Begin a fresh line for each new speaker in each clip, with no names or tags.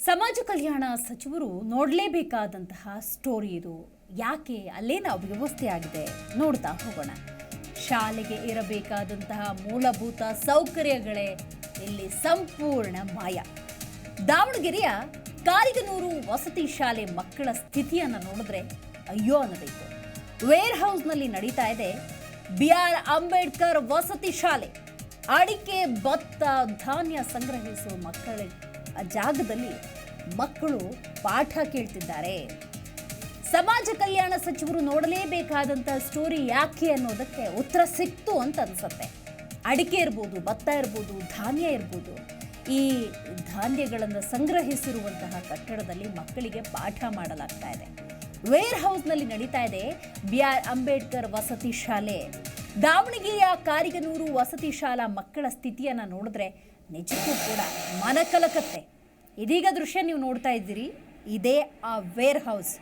ಸಮಾಜ ಕಲ್ಯಾಣ ಸಚಿವರು ನೋಡಲೇಬೇಕಾದಂತಹ ಸ್ಟೋರಿ ಇದು. ಯಾಕೆ ಅಲ್ಲೇನ ವ್ಯವಸ್ಥೆ ಆಗಿದೆ? ನೋಡ್ತಾ ಹೋಗೋಣ. ಶಾಲೆಗೆ ಇರಬೇಕಾದಂತಹ ಮೂಲಭೂತ ಸೌಕರ್ಯಗಳೇ ಇಲ್ಲಿ ಸಂಪೂರ್ಣ ಮಾಯ. ದಾವಣಗೆರೆಯ ಕಾರಿಗನೂರು ವಸತಿ ಶಾಲೆ ಮಕ್ಕಳ ಸ್ಥಿತಿಯನ್ನು ನೋಡಿದ್ರೆ ಅಯ್ಯೋ ಅನ್ನಬೇಕು ವೇರ್ ಹೌಸ್ನಲ್ಲಿ ನಡೀತಾ ಇದೆ ಬಿ ಆರ್ ಅಂಬೇಡ್ಕರ್ ವಸತಿ ಶಾಲೆ. ಅಡಿಕೆ, ಭತ್ತ, ಧಾನ್ಯ ಸಂಗ್ರಹಿಸುವ ಮಕ್ಕಳ ಆ ಜಾಗದಲ್ಲಿ ಮಕ್ಕಳು ಪಾಠ ಕೇಳ್ತಿದ್ದಾರೆ. ಸಮಾಜ ಕಲ್ಯಾಣ ಸಚಿವರು ನೋಡಲೇಬೇಕಾದಂಥ ಸ್ಟೋರಿ ಯಾಕೆ ಅನ್ನೋದಕ್ಕೆ ಉತ್ತರ ಸಿಕ್ತು ಅಂತ ಅನ್ಸುತ್ತೆ. ಅಡಿಕೆ ಇರ್ಬೋದು, ಭತ್ತ ಇರ್ಬೋದು, ಧಾನ್ಯ ಇರ್ಬೋದು. ಈ ಧಾನ್ಯಗಳನ್ನು ಸಂಗ್ರಹಿಸಿರುವಂತಹ ಕಟ್ಟಡದಲ್ಲಿ ಮಕ್ಕಳಿಗೆ ಪಾಠ ಮಾಡಲಾಗ್ತಾ ಇದೆ. ವೇರ್ ಹೌಸ್ನಲ್ಲಿ ನಡೀತಾ ಇದೆ ಬಿ ಆರ್ ಅಂಬೇಡ್ಕರ್ ವಸತಿ ಶಾಲೆ. ದಾವಣಗೆರೆಯ ಕಾರಿಗನೂರು ವಸತಿ ಶಾಲಾ ಮಕ್ಕಳ ಸ್ಥಿತಿಯನ್ನು ನೋಡಿದ್ರೆ ನಿಜಕ್ಕೂ ಕೂಡ ಮನಕಲಕತ್ತೆ. ಇದೀಗ ದೃಶ್ಯ ನೀವು ನೋಡ್ತಾ ಇದ್ದೀರಿ, ಇದೇ ಆ ವೇರ್ ಹೌಸ್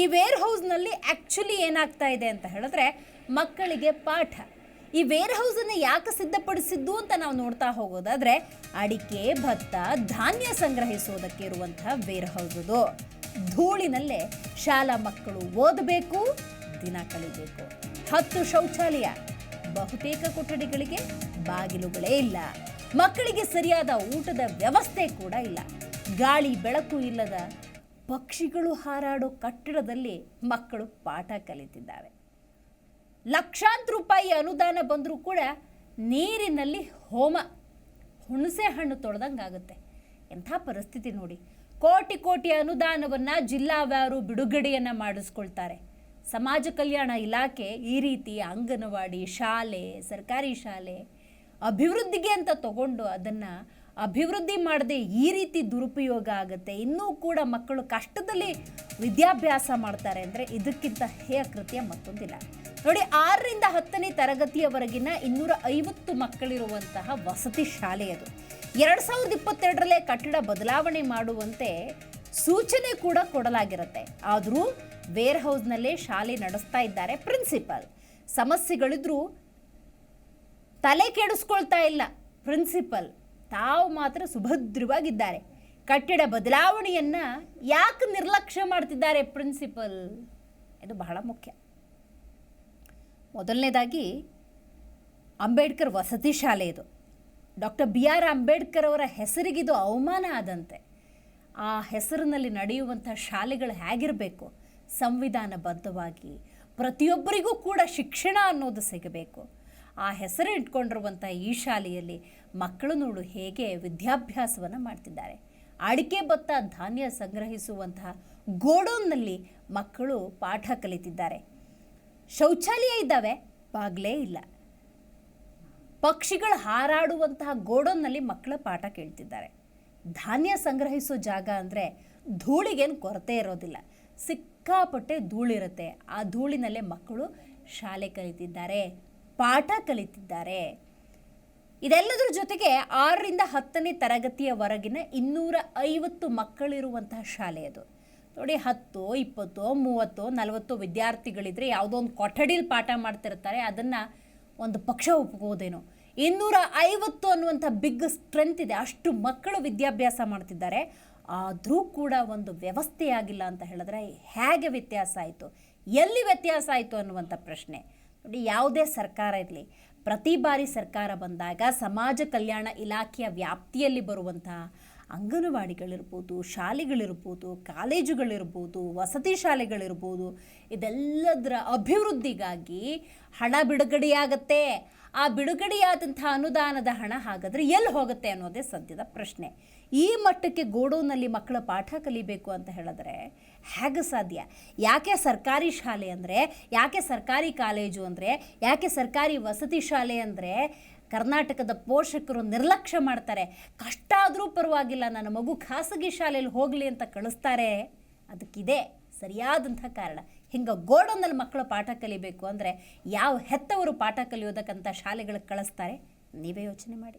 ಈ ವೇರ್ ಹೌಸ್ನಲ್ಲಿ ಆ್ಯಕ್ಚುಲಿ ಏನಾಗ್ತಾ ಇದೆ ಅಂತ ಹೇಳಿದ್ರೆ ಮಕ್ಕಳಿಗೆ ಪಾಠ. ಈ ವೇರ್ ಹೌಸನ್ನು ಯಾಕೆ ಸಿದ್ಧಪಡಿಸಿದ್ದು ಅಂತ ನಾವು ನೋಡ್ತಾ ಹೋಗೋದಾದರೆ ಅಡಿಕೆ, ಭತ್ತ, ಧಾನ್ಯ ಸಂಗ್ರಹಿಸೋದಕ್ಕೆ ಇರುವಂತಹ ವೇರ್ ಹೌಸ್ ಅದು. ಧೂಳಿನಲ್ಲೇ ಶಾಲಾ ಮಕ್ಕಳು ಓದಬೇಕು, ದಿನ ಕಳಿಬೇಕು. ಹತ್ತು ಶೌಚಾಲಯ. ಬಹುತೇಕ ಕೊಠಡಿಗಳಿಗೆ ಬಾಗಿಲುಗಳೇ ಇಲ್ಲ. ಮಕ್ಕಳಿಗೆ ಸರಿಯಾದ ಊಟದ ವ್ಯವಸ್ಥೆ ಕೂಡ ಇಲ್ಲ. ಗಾಳಿ ಬೆಳಕು ಇಲ್ಲದ ಪಕ್ಷಿಗಳು ಹಾರಾಡೋ ಕಟ್ಟಡದಲ್ಲಿ ಮಕ್ಕಳು ಪಾಠ ಕಲಿತಿದ್ದಾರೆ ಲಕ್ಷಾಂತರ ರೂಪಾಯಿ ಅನುದಾನ ಬಂದರೂ ಕೂಡ ನೀರಿನಲ್ಲಿ ಹೋಮ, ಹುಣಸೆ ಹಣ್ಣು ತೊಳೆದಂಗಾಗುತ್ತೆ ಎಂಥ ಪರಿಸ್ಥಿತಿ ನೋಡಿ. ಕೋಟಿ ಕೋಟಿ ಅನುದಾನವನ್ನು ಜಿಲ್ಲಾವಾರು ಬಿಡುಗಡೆಯನ್ನು ಮಾಡಿಸ್ಕೊಳ್ತಾರೆ. ಸಮಾಜ ಕಲ್ಯಾಣ ಇಲಾಖೆ ಈ ರೀತಿ ಅಂಗನವಾಡಿ ಶಾಲೆ, ಸರ್ಕಾರಿ ಶಾಲೆ ಅಭಿವೃದ್ಧಿಗೆ ಅಂತ ತಗೊಂಡು ಅದನ್ನು ಅಭಿವೃದ್ಧಿ ಮಾಡದೆ ಈ ರೀತಿ ದುರುಪಯೋಗ ಆಗುತ್ತೆ. ಇನ್ನೂ ಕೂಡ ಮಕ್ಕಳು ಕಷ್ಟದಲ್ಲಿ ವಿದ್ಯಾಭ್ಯಾಸ ಮಾಡ್ತಾರೆ ಅಂದರೆ ಇದಕ್ಕಿಂತ ಹೇಯ ಕೃತ್ಯ ಮತ್ತೊಂದಿಲ್ಲ. ನೋಡಿ, ಆರರಿಂದ ಹತ್ತನೇ ತರಗತಿಯವರೆಗಿನ ಇನ್ನೂರ ಐವತ್ತು ಮಕ್ಕಳಿರುವಂತಹ ವಸತಿ ಶಾಲೆಯದು ಎರಡು ಸಾವಿರದ ಇಪ್ಪತ್ತೆರಡರಲ್ಲೇ ಕಟ್ಟಡ ಬದಲಾವಣೆ ಮಾಡುವಂತೆ ಸೂಚನೆ ಕೂಡ ಕೊಡಲಾಗಿರುತ್ತೆ. ಆದರೂ ವೇರ್ ಹೌಸ್ನಲ್ಲೇ ಶಾಲೆ ನಡೆಸ್ತಾ ಇದ್ದಾರೆ ಪ್ರಿನ್ಸಿಪಲ್. ಸಮಸ್ಯೆಗಳಿದ್ರೂ ತಲೆ ಕೆಡಿಸ್ಕೊಳ್ತಾ ಇಲ್ಲ. ಪ್ರಿನ್ಸಿಪಲ್ ತಾವು ಮಾತ್ರ ಸುಭದ್ರವಾಗಿದ್ದಾರೆ. ಕಟ್ಟಡ ಬದಲಾವಣೆಯನ್ನು ಯಾಕೆ ನಿರ್ಲಕ್ಷ್ಯ ಮಾಡ್ತಿದ್ದಾರೆ ಪ್ರಿನ್ಸಿಪಲ್? ಇದು ಬಹಳ ಮುಖ್ಯ. ಮೊದಲನೇದಾಗಿ ಅಂಬೇಡ್ಕರ್ ವಸತಿ ಶಾಲೆ ಇದು. ಡಾಕ್ಟರ್ ಬಿ ಆರ್ ಅಂಬೇಡ್ಕರ್ ಅವರ ಹೆಸರಿಗಿದು ಅವಮಾನ ಆದಂತೆ. ಆ ಹೆಸರಿನಲ್ಲಿ ನಡೆಯುವಂಥ ಶಾಲೆಗಳು ಹೇಗಿರಬೇಕು? ಸಂವಿಧಾನಬದ್ಧವಾಗಿ ಪ್ರತಿಯೊಬ್ಬರಿಗೂ ಕೂಡ ಶಿಕ್ಷಣ ಅನ್ನೋದು ಸಿಗಬೇಕು. ಆ ಹೆಸರು ಇಟ್ಕೊಂಡಿರುವಂಥ ಈ ಶಾಲೆಯಲ್ಲಿ ಮಕ್ಕಳು ನೋಡು ಹೇಗೆ ವಿದ್ಯಾಭ್ಯಾಸವನ್ನು ಮಾಡ್ತಿದ್ದಾರೆ. ಅಡಿಕೆ ಭತ್ತ ಧಾನ್ಯ ಸಂಗ್ರಹಿಸುವಂತಹ ಗೋಡೌನ್ನಲ್ಲಿ ಮಕ್ಕಳು ಪಾಠ ಕಲಿತಿದ್ದಾರೆ. ಶೌಚಾಲಯ ಇದ್ದಾವೆ, ಬಾಗ್ಲೇ ಇಲ್ಲ. ಪಕ್ಷಿಗಳು ಹಾರಾಡುವಂತಹ ಗೋಡೌನ್ನಲ್ಲಿ ಮಕ್ಕಳ ಪಾಠ ಕೇಳ್ತಿದ್ದಾರೆ. ಧಾನ್ಯ ಸಂಗ್ರಹಿಸೋ ಜಾಗ ಅಂದರೆ ಧೂಳಿಗೇನು ಕೊರತೆ ಇರೋದಿಲ್ಲ. ಸಿಕ್ಕಾಪಟ್ಟೆ ಧೂಳಿರುತ್ತೆ. ಆ ಧೂಳಿನಲ್ಲೇ ಮಕ್ಕಳು ಶಾಲೆ ಕಲಿತಿದ್ದಾರೆ. ಪಾಠ ಕಲಿತಿದ್ದಾರೆ. ಇದೆಲ್ಲದರ ಜೊತೆಗೆ ಆರರಿಂದ ಹತ್ತನೇ ತರಗತಿಯವರೆಗಿನ ಇನ್ನೂರ ಐವತ್ತು ಮಕ್ಕಳಿರುವಂತಹ ಶಾಲೆ ಅದು. ನೋಡಿ, ಹತ್ತು, ಇಪ್ಪತ್ತು, ಮೂವತ್ತು, ನಲವತ್ತು ವಿದ್ಯಾರ್ಥಿಗಳಿದ್ರೆ ಯಾವುದೋ ಒಂದು ಕೊಠಡಿಲಿ ಪಾಠ ಮಾಡ್ತಿರ್ತಾರೆ, ಅದನ್ನು ಒಂದು ಪಕ್ಷ ಒಪ್ಕೋದೇನೋ ಇನ್ನೂರ ಐವತ್ತು ಅನ್ನುವಂಥ ಬಿಗ್ ಸ್ಟ್ರೆಂತ್ ಇದೆ. ಅಷ್ಟು ಮಕ್ಕಳು ವಿದ್ಯಾಭ್ಯಾಸ ಮಾಡ್ತಿದ್ದಾರೆ. ಆದರೂ ಕೂಡ ಒಂದು ವ್ಯವಸ್ಥೆಯಾಗಿಲ್ಲ ಅಂತ ಹೇಳಿದ್ರೆ ಹೇಗೆ ವ್ಯತ್ಯಾಸ ಆಯಿತು? ಎಲ್ಲಿ ವ್ಯತ್ಯಾಸ ಆಯಿತು ಅನ್ನುವಂಥ ಪ್ರಶ್ನೆ. ನೋಡಿ, ಯಾವುದೇ ಸರ್ಕಾರ ಇರಲಿ, ಪ್ರತಿ ಬಾರಿ ಸರ್ಕಾರ ಬಂದಾಗ ಸಮಾಜ ಕಲ್ಯಾಣ ಇಲಾಖೆಯ ವ್ಯಾಪ್ತಿಯಲ್ಲಿ ಬರುವಂತಹ ಅಂಗನವಾಡಿಗಳಿರ್ಬೋದು, ಶಾಲೆಗಳಿರ್ಬೋದು, ಕಾಲೇಜುಗಳಿರ್ಬೋದು, ವಸತಿ ಶಾಲೆಗಳಿರ್ಬೋದು, ಇದೆಲ್ಲದರ ಅಭಿವೃದ್ಧಿಗಾಗಿ ಹಣ ಬಿಡುಗಡೆಯಾಗತ್ತೆ. ಆ ಬಿಡುಗಡೆಯಾದಂಥ ಅನುದಾನದ ಹಣ ಹಾಗಾದರೆ ಎಲ್ಲಿ ಹೋಗುತ್ತೆ ಅನ್ನೋದೇ ಸದ್ಯದ ಪ್ರಶ್ನೆ. ಈ ಮಟ್ಟಕ್ಕೆ ಗೋಡೌನಲ್ಲಿ ಮಕ್ಕಳ ಪಾಠ ಕಲಿಬೇಕು ಅಂತ ಹೇಳಿದ್ರೆ ಹೇಗೆ ಸಾಧ್ಯ? ಯಾಕೆ ಸರ್ಕಾರಿ ಶಾಲೆ ಅಂದರೆ, ಯಾಕೆ ಸರ್ಕಾರಿ ಕಾಲೇಜು ಅಂದರೆ, ಯಾಕೆ ಸರ್ಕಾರಿ ವಸತಿ ಶಾಲೆ ಅಂದರೆ ಕರ್ನಾಟಕದ ಪೋಷಕರು ನಿರ್ಲಕ್ಷ್ಯ ಮಾಡ್ತಾರೆ? ಕಷ್ಟ ಆದರೂ ಪರವಾಗಿಲ್ಲ, ನನ್ನ ಮಗು ಖಾಸಗಿ ಶಾಲೆಯಲ್ಲಿ ಹೋಗಲಿ ಅಂತ ಕಳಿಸ್ತಾರೆ. ಅದಕ್ಕಿದೆ ಸರಿಯಾದಂಥ ಕಾರಣ. ಹಿಂಗೆ ಗೋಡೌನಲ್ಲಿ ಮಕ್ಕಳು ಪಾಠ ಕಲಿಬೇಕು ಅಂದರೆ ಯಾವ ಹೆತ್ತವರು ಪಾಠ ಕಲಿಯೋದಕ್ಕಂಥ ಶಾಲೆಗಳಿಗೆ ಕಳಿಸ್ತಾರೆ? ನೀವೇ ಯೋಚನೆ ಮಾಡಿ.